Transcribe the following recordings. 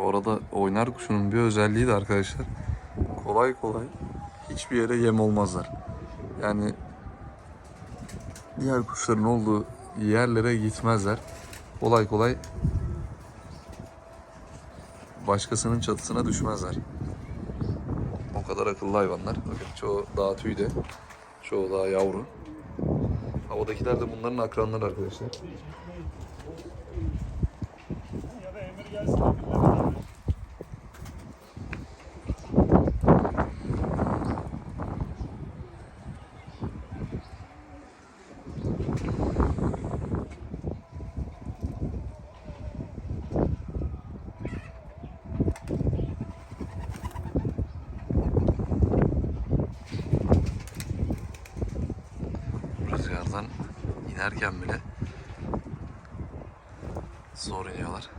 Bu arada oynar kuşunun bir özelliği de arkadaşlar kolay kolay hiçbir yere yem olmazlar. Yani diğer kuşların olduğu yerlere gitmezler. Kolay kolay başkasının çatısına düşmezler. O kadar akıllı hayvanlar. Bakın çoğu daha tüyde, çoğu daha yavru. Havadakiler de bunların akranları arkadaşlar. İnerken bile zor iniyorlar.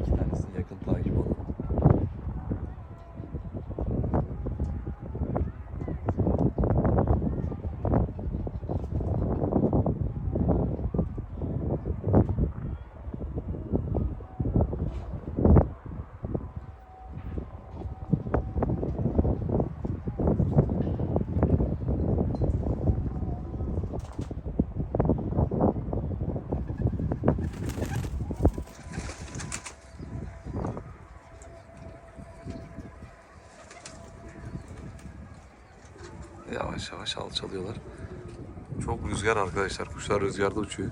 İki tanesini yakın takip alın. Yavaş alçalıyorlar. Çok rüzgar arkadaşlar. Kuşlar rüzgarda uçuyor.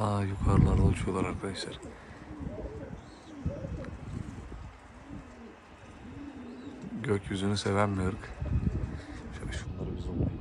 Daha yukarılarda uçuyorlar arkadaşlar. Gökyüzünü seven bir ırk. Şöyle şunları bir zoomlayayım.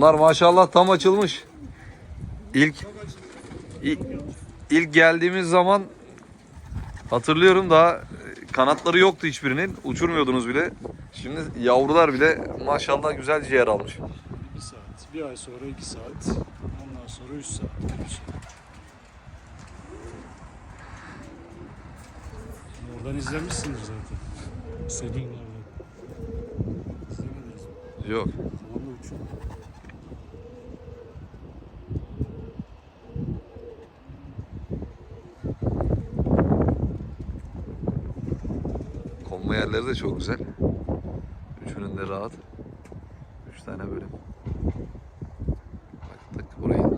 Bunlar maşallah tam açılmış. İlk ilk, geldiğimiz zaman hatırlıyorum daha kanatları yoktu hiçbirinin. Uçurmuyordunuz bile. Şimdi yavrular bile maşallah güzelce yer almış. Bir saat, bir ay sonra iki saat, ondan sonra üç saat bir şey. Oradan izlemişsindir zaten. Senin. İzlemediniz mi? Yok. Uçuyor. Yerleri de çok güzel. Üçünün de rahat. Üç tane bölüm. Baktık burayı.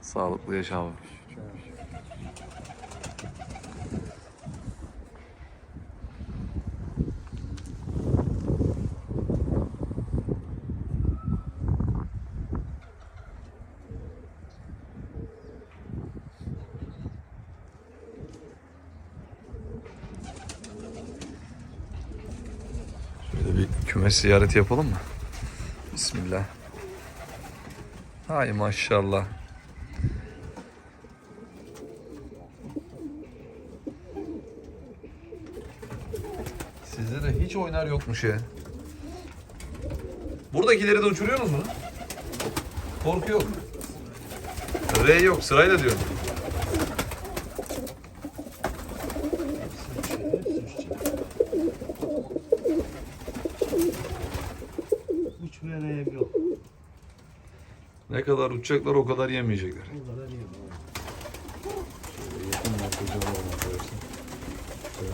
Sağlıklı yaşam. Kümes ziyareti yapalım mı? Bismillah. Hay maşallah. Sizde de hiç oynar yokmuş ya. Buradakileri de uçuruyorsunuz mu? Korku yok. R yok sırayla diyorum. Ne kadar uçacaklar o kadar yemeyecekler. Bu kadar yakın. Şöyle.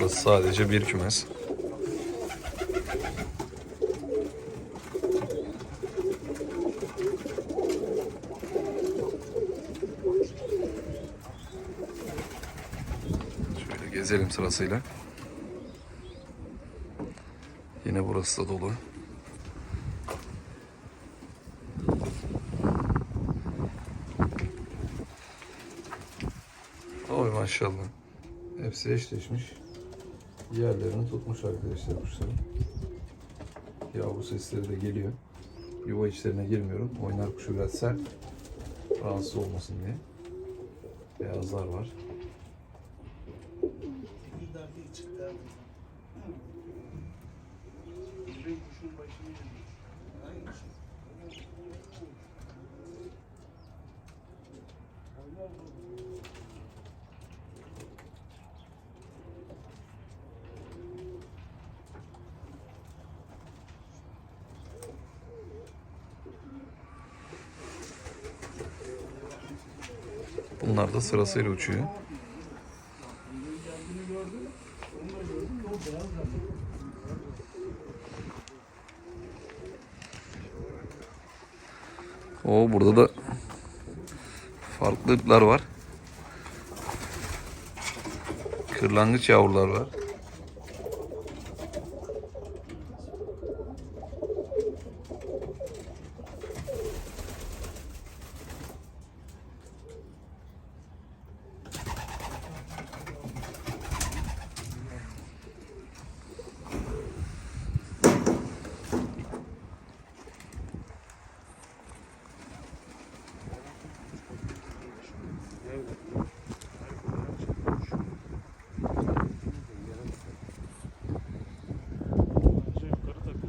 Burası sadece bir kümes. Şöyle gezelim sırasıyla. Yine burası da dolu. Oy maşallah. Hepsi eşleşmiş. Yerlerini tutmuş arkadaşlar kuşların. Yavru sesleri de geliyor. Yuva içlerine girmiyorum. Oynar kuşu biraz sert. Rahatsız olmasın diye. Beyazlar var. Bunlar da sırasıyla uçuyor. O burada da farklı ırklar var. Kırlangıç yavrular var. Bence yukarı takıldı.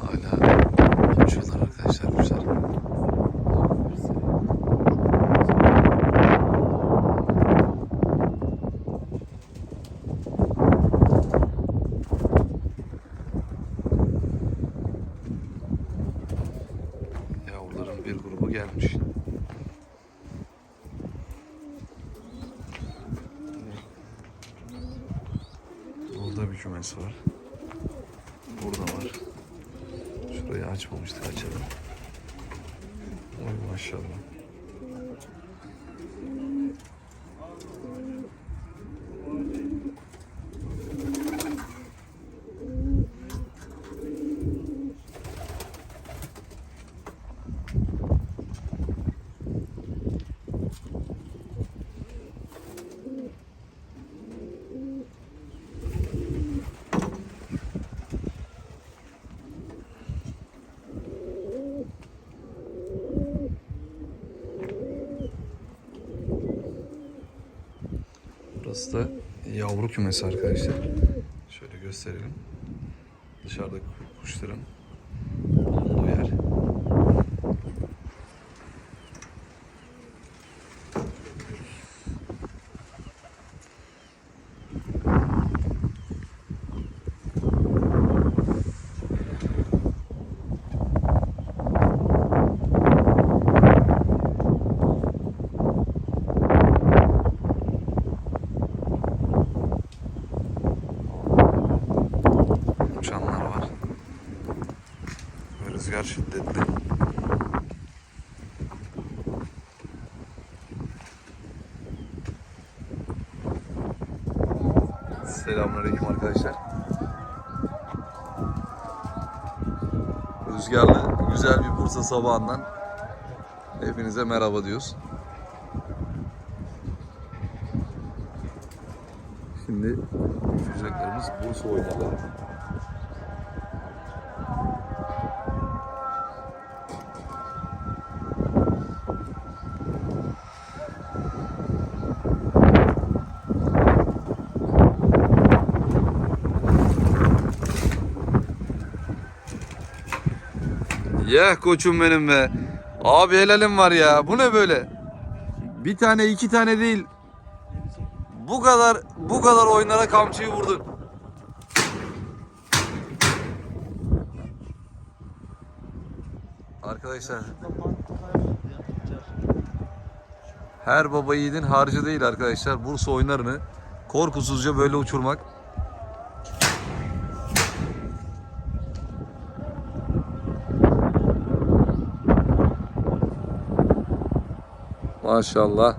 Hala uçuyorlar arkadaşlar kuşlar. Yavruların bir grubu gelmiş. Burada bir kümes var. Burada var. Şurayı açmamıştık açalım. Oy maşallah. Da yavru kümesi arkadaşlar. Şöyle gösterelim. Dışarıdaki kuşların Selamünaleyküm arkadaşlar. Rüzgarlı güzel bir Bursa sabahından hepinize merhaba diyoruz. Şimdi uçacaklarımız Bursa oynaları. Ya koçum benim be. Abi helalim var ya. Bu ne böyle? Bir tane iki tane değil. Bu kadar bu kadar oyunlara kamçıyı vurdun. Arkadaşlar her baba yiğidin harcı değil arkadaşlar. Bursa oyunlarını korkusuzca böyle uçurmak. Maşallah.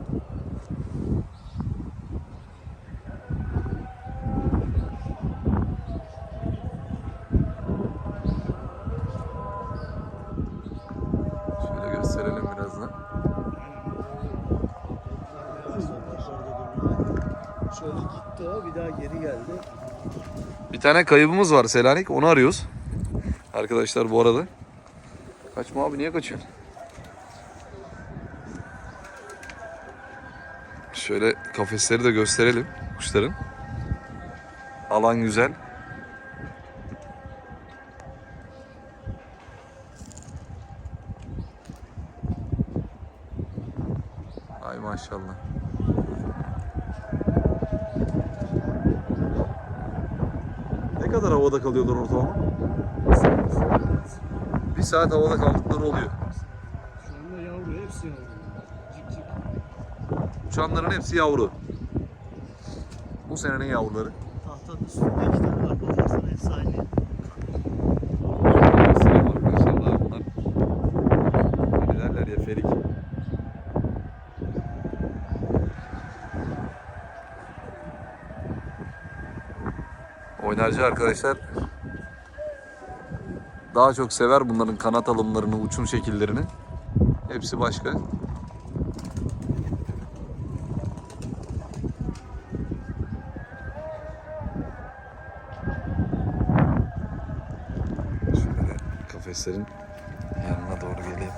Şöyle gösterelim biraz da. Şöyle gitti o bir daha geri geldi. Bir tane kaybımız var Selanik. Onu arıyoruz. Arkadaşlar bu arada. Kaçma abi niye kaçıyorsun? Şöyle kafesleri de gösterelim kuşların. Alan güzel. Ay maşallah. Ne kadar havada kalıyorlar ortalama? Bir saat havada kaldıkları oluyor. Şu anda yavru hepsi yavru. Uçanların hepsi yavru. Bu senenin yavruları. Tahtanın üstünde iki tane var. Bakarsan hepsi aynı. Selam arkadaşlar daha bunlar. Ne derler ya ferik. Oynarcı arkadaşlar daha çok sever bunların kanat alımlarını, uçum şekillerini. Hepsi başka. Şöyle kafeslerin yanına doğru geleyim.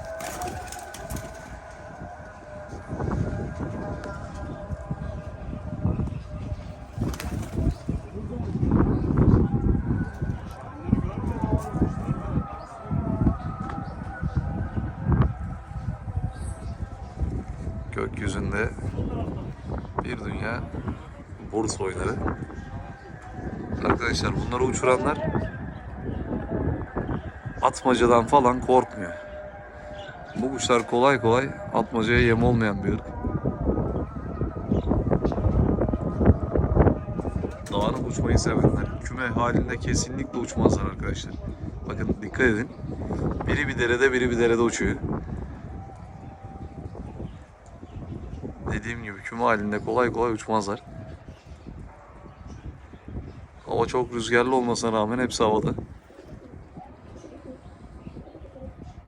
Gökyüzünde bir dünya Bursa oyunları. Arkadaşlar bunları uçuranlar atmacadan falan korkmuyor. Bu kuşlar kolay kolay atmacaya yem olmayan bir ırk. Dağınık uçmayı sevenler. Küme halinde kesinlikle uçmazlar arkadaşlar. Bakın dikkat edin. Biri bir derede biri bir derede uçuyor. Dediğim gibi küme halinde kolay kolay uçmazlar. Hava çok rüzgarlı olmasına rağmen hepsi havada.